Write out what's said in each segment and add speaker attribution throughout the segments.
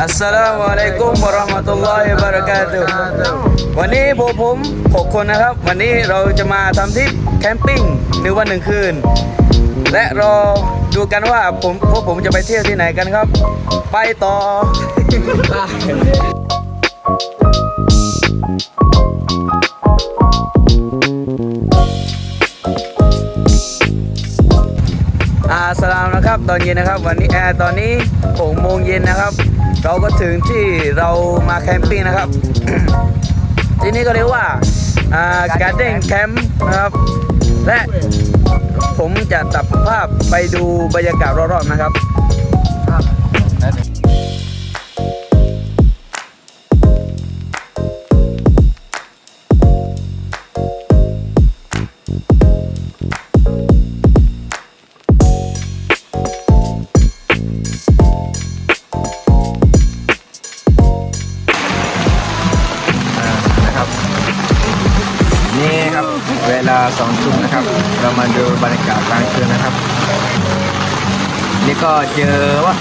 Speaker 1: อัสสลามุอะลัยกุมวะเราะห์มะตุลลอฮิวะบะเราะกาตุวันนี้พวกผมหกคนนะครับ วันนี้เราจะมาทำทริปแคมปิ้งหนึ่งวันหนึ่งคืน และรอดูกันว่าผมพวกผมจะไปเที่ยวที่ไหนกันครับ ไปต่อ อาสลามนะครับ ตอนเย็นนะครับวันนี้แอร์ตอนนี้6โมงเย็นนะครับ เราก็ถึงที่เรามาแคมปิ้งนะครับ ที่นี่ก็เรียกว่าการเด้นแคมป์นะครับ และผมจะตัดภาพไปดูบรรยากาศรอบๆนะครับ
Speaker 2: ลาสองทุ่มนะครับ เรามาดูบรรยากาศกลางคืนนะครับ นี่ก็เจอว่า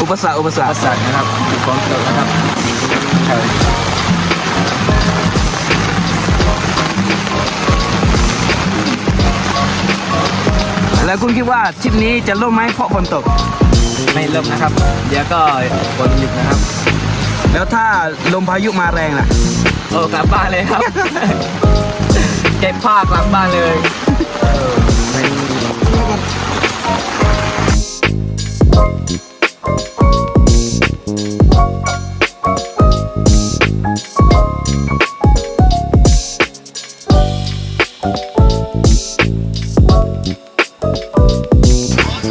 Speaker 1: อุปสรรคอุปสรรค
Speaker 2: ราสาทนะครับมีฝนตกนะครับ
Speaker 1: แล้วคุณคิดว่าทริปนี้จะล่มไหมเพราะฝนตก
Speaker 2: ไม่ลมนะครับ เดี๋ยวก็ฝนหยุดนะครับ
Speaker 1: แล้วถ้าลมพายุมาแรงล่ะ
Speaker 2: โอ้กลับบ้านเลยครับ เก็บผ้ากลับบ้านเลย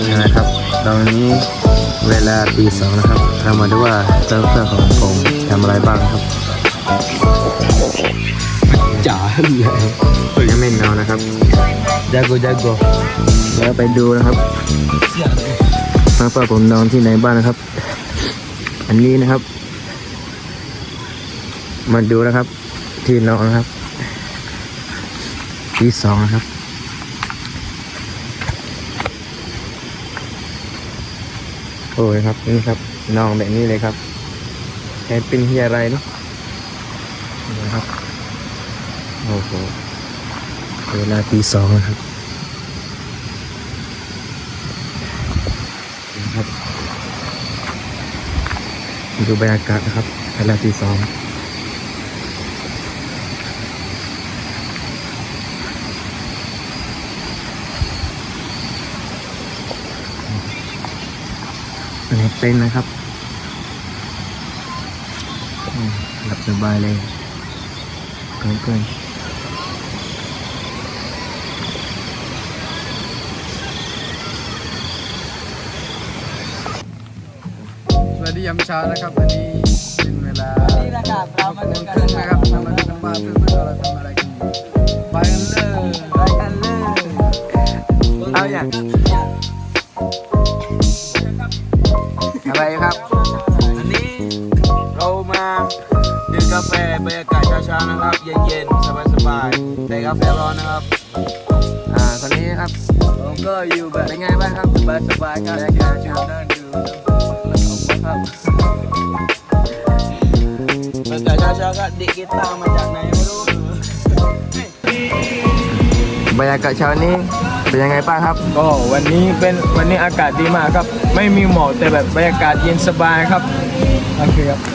Speaker 2: นี่นะครับตอนนี้เวลาตีสองนะครับ เรามาดูว่าเซิร์ฟเวอของผมทำอะไรบ้างครับ
Speaker 1: จ๋าเลย
Speaker 2: ยังไม่นอนนะครับ
Speaker 1: จาโกจาโก
Speaker 2: แล้วไปดูนะครับเซิร์ฟเวอร์ผมนอนที่ไหนบ้างนะครับ อันนี้นะครับ มาดูนะครับ ที่นอนนะครับ ที่สองนะครับโอ้ยครับนี่ครับนอนแบบนี้เลยครับแค่เป็นที่อะไรเนาะนี่นะครับ โอ้โหเวลาตีสองนะครับนะครับดูบรรยากาศนะครับเวลาตีสองอันนี้เต็นนะครับหลับสบายเลยเกินเกิน
Speaker 3: วัสดียามเช้านะครับวันนี้เป็นเวลา
Speaker 1: นี่นะครับเรามา
Speaker 3: โม
Speaker 1: ดู
Speaker 3: ง
Speaker 1: กั
Speaker 3: ครึ่
Speaker 1: น
Speaker 3: ง
Speaker 1: นะ
Speaker 3: นะ
Speaker 1: ค
Speaker 3: ค
Speaker 1: รั
Speaker 3: รั
Speaker 1: บบ
Speaker 3: เรามาดูกันว่าเพื่อนๆเราทำอะไรกันอยู่ไปกันเลย
Speaker 1: ไปกันเลยเอาอย่าง
Speaker 2: อะไรครับ
Speaker 1: อันนี้เรามาดื่มกาแฟบรรยากาศเช้าๆนะครับ เย็นๆสบายๆแต่กาแฟร้อนนะครับ
Speaker 2: อ่าคนนี้ครับ
Speaker 1: ผมก็อยู่แบบ
Speaker 2: เป็นไงบ้างครับ
Speaker 1: สบายๆครับอยากจะนั่งดูแล้วผม ครับบรรยากาศเช้าๆก็ดิกีตาร์มาจากไหนไม่รู้
Speaker 2: บรรยากาศเช้านี้เป็นยังไงบ้างครับ
Speaker 3: ก็วันนี้เป็นวันนี้อากาศดีมากครับ ไม่มีหมอกแต่แบบบรรยากาศเย็นสบายครับโอเคครับ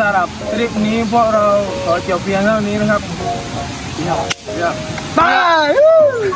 Speaker 3: สำหรับทริปนี้พวกเราขอจบเพียงเท่านี้นะครับ
Speaker 1: Yeah.
Speaker 3: Bye!